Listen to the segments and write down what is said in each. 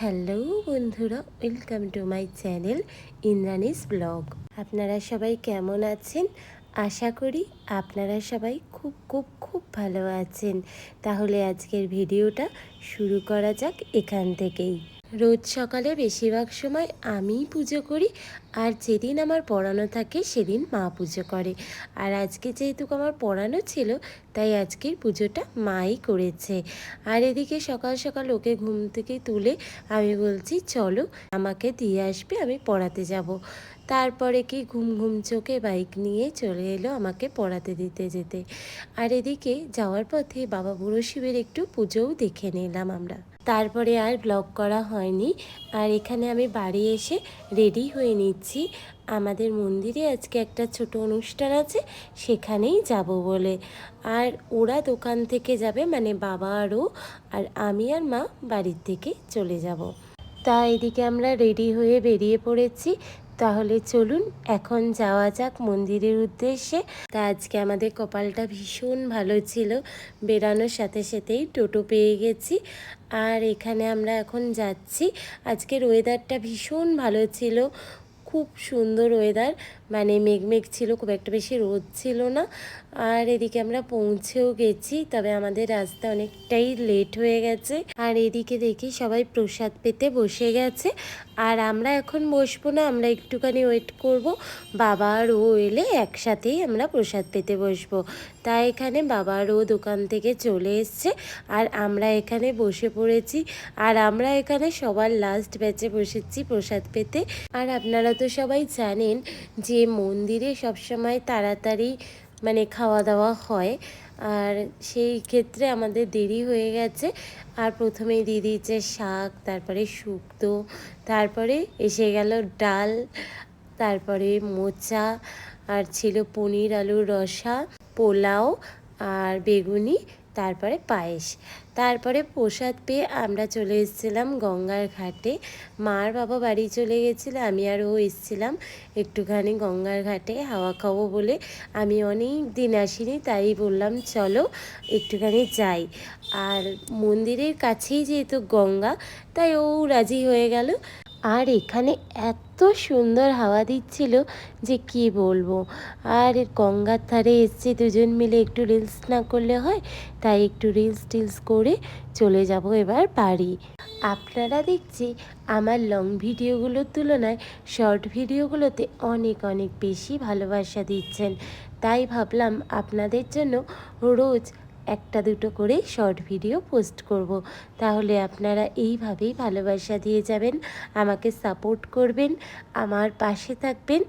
Hello বন্ধুরা welcome to my channel Indrani's blog আপনারা সবাই কেমন আছেন? আশা করি আপনারা সবাই খুব খুব খুব ভালো আছেন। তাহলে আজকের ভিডিওটা শুরু করা যাক এখান থেকেই। রোজ সকালে বেশিরভাগ সময় আমিই পুজো করি আর যেদিন আমার পড়ানো থাকে সেদিন মা পুজো করে। আর আজকে যেহেতু আমার পড়ানো ছিল, তাই আজকের পুজোটা মাই করেছে। আর এদিকে সকাল সকাল ওকে ঘুম থেকে তুলে আমি বলছি, চলো আমাকে দিয়ে আসবে, আমি পড়াতে যাব। তারপরে কি ঘুম ঘুম চোখে বাইক নিয়ে চলে এলো আমাকে পড়াতে দিতে যেতে। আর এদিকে যাওয়ার পথে বাবা বুড়ো শিবের একটু পুজোও দেখে নিলাম আমরা। তারপরে আর ব্লগ করা হয়নি। আর এখানে আমি বাড়ি এসে রেডি হয়ে নিচ্ছি। আমাদের মন্দিরে আজকে একটা ছোট অনুষ্ঠান আছে, সেখানেই যাব বলে। আর ওরা দোকান থেকে যাবে মানে বাবা আরও আর আমি আর মা বাড়ির থেকে চলে যাব। তা এদিকে আমরা রেডি হয়ে বেরিয়ে পড়েছি। তাহলে চলুন এখন যাওয়া যাক মন্দিরের উদ্দেশ্যে। তা আজকে আমাদের কপালটা ভীষণ ভালো ছিল বেরানোর সাথে সাথেই টোটো পেয়ে গেছি। আর এখানে আমরা এখন যাচ্ছি। আজকের ওয়েদারটা ভীষণ ভালো ছিল, খুব সুন্দর ওয়েদার মানে মেঘমেঘ ছিল, খুব একটা বেশি রোদ ছিল না। আর এদিকে আমরা পৌঁছেও গেছি, তবে আমাদের রাস্তা অনেকটাই লেট হয়ে গেছে। আর এদিকে দেখি সবাই প্রসাদ পেতে বসে গেছে। আর আমরা এখন বসবো না, আমরা একটুখানি ওয়েট করব। বাবা আর ও এলে একসাথেই আমরা প্রসাদ পেতে বসবো। তাই এখানে বাবা আর ও দোকান থেকে চলে এসছে, আর আমরা এখানে বসে পড়েছি। আর আমরা এখানে সবার লাস্ট ব্যাচে বসেছি প্রসাদ পেতে। আর আপনারা তো সবাই জানেন যে মন্দিরে সবসময় তাড়াতাড়ি মানে খাওয়া দাওয়া হয়। আর সেই ক্ষেত্রে আমাদের দেরি হয়ে গেছে। আর প্রথমেই দিয়ে দিয়েছে শাক, তারপরে শুক্তো, তারপরে এসে গেল ডাল, তারপরে মোচা, আর ছিল পনির আলুর রসা, পোলাও, আর বেগুনি তারপরে পায়েস। তারপরে প্রসাদ পেয়ে আমরা চলে এসেছিলাম গঙ্গার ঘাটে। মার বাবা বাড়ি চলে গেছিল, আমি আর ও এসেছিলাম একটুখানি গঙ্গার ঘাটে হাওয়া খাব বলে। আমি অনেক দিন আসিনি, তাই বললাম চলো একটুখানি যাই। আর মন্দিরের কাছেই যেহেতু গঙ্গা, তাই ও রাজি হয়ে গেল। আর এখানে এত সুন্দর হাওয়া দিচ্ছিল যে কি বলব? আর গঙ্গার ধারে এসছি দুজন মিলে একটু রিলস না করলে হয়, তাই একটু রিলস টিলস করে চলে যাব এবার বাড়ি। আপনারা দেখছি আমার লং ভিডিওগুলোর তুলনায় শর্ট ভিডিওগুলোতে অনেক অনেক বেশি ভালোবাসা দিচ্ছেন। তাই ভাবলাম আপনাদের জন্য রোজ একটা দুটো করে শর্ট ভিডিও পোস্ট করব। তাহলে আপনারা এইভাবেই ভালোবাসা দিয়ে যাবেন, আমাকে সাপোর্ট করবেন, আমার পাশে থাকবেন,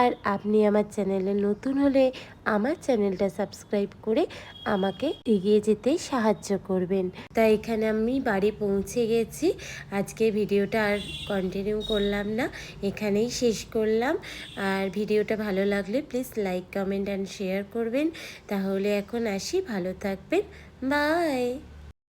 আর আপনি আমার চ্যানেলে নতুন হলে আমার চ্যানেলটা সাবস্ক্রাইব করে আমাকে এগিয়ে যেতে সাহায্য করবেন। তাই এখানে আমি বাড়ি পৌঁছে গেছি। আজকে ভিডিওটা আর কন্টিনিউ করলাম না। এখানেই শেষ করলাম। আর ভিডিওটা ভালো লাগলে please like comment and share করবেন। তাহলে এখন আসি। ভালো থাকবেন। বাই